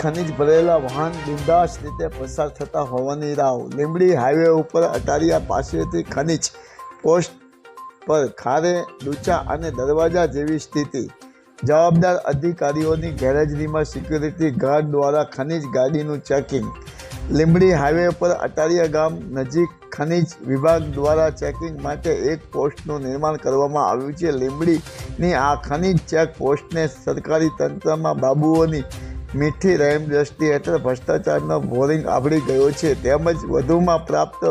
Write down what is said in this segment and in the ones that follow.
ખનિજ ભરેલા વાહન, બિંદાસ રીતે પસાર થતા હોવાની રાવ લીંબડી હાઈવે ઉપર અટારિયા પાસેથી ખનિજ પોસ્ટ પર ખારે, ડૂચા અને દરવાજા જેવી સ્થિતિ. જવાબદાર અધિકારીઓની ગેરહાજરીમાં સિક્યુરિટી ગાર્ડ દ્વારા ખનિજ ગાડીનું ચેકિંગ. લીંબડી હાઈવે પર અટારિયા ગામ નજીક ખનિજ વિભાગ દ્વારા ચેકિંગ માટે એક પોસ્ટનું નિર્માણ કરવામાં આવ્યું છે. લીંબડીની આ ખનિજ ચેક પોસ્ટને સરકારી તંત્રમાં બાબુઓની મીઠી રહેમ દ્રષ્ટિ હેઠળ ભ્રષ્ટાચારનો બોરિંગ આવડી ગયો છે. તેમજ વધુમાં પ્રાપ્ત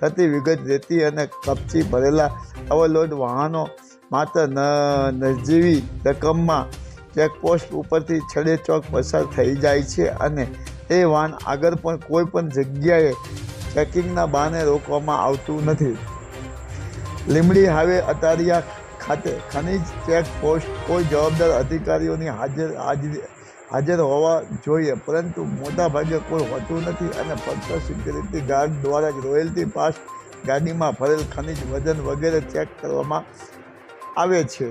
થતી વિગત રેતી અને કપચી ભરેલા ઓવરલોડ વાહનો માત્ર ન, નજીવી રકમમાં ચેકપોસ્ટ ઉપરથી છડે ચોક પસાર થઈ જાય છે અને એ વાહન આગળ પણ કોઈ પણ જગ્યાએ ચેકિંગના બહાને રોકવામાં આવતું નથી. લીંબડી હાઈવે અટારિયા ખાતે ખનિજ ચેકપોસ્ટ કોઈ જવાબદાર અધિકારીઓની હાજર, હાજરી હાજર હોવા જોઈએ, પરંતુ મોટાભાગે કોઈ હોતું નથી અને ફક્ત સિક્યુરિટી ગાર્ડ દ્વારા જ રોયલ્ટી પાસ ગાડીમાં ભરેલ ખનિજ વજન વગેરે ચેક કરવામાં આવે છે.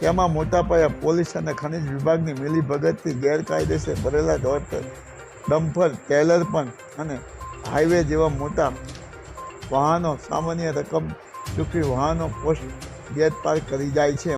તેમાં મોટા પાયે પોલીસ અને ખનિજ વિભાગની મિલીભગતથી ગેરકાયદેસર ભરેલા ડોક્ટર ડમ્પર, ટેલર પણ અને હાઈવે જેવા મોટા વાહનો, સામાન્ય રકમ ચૂકવી વાહનો પોસ્ટ ગેટ પાર્ક કરી જાય છે.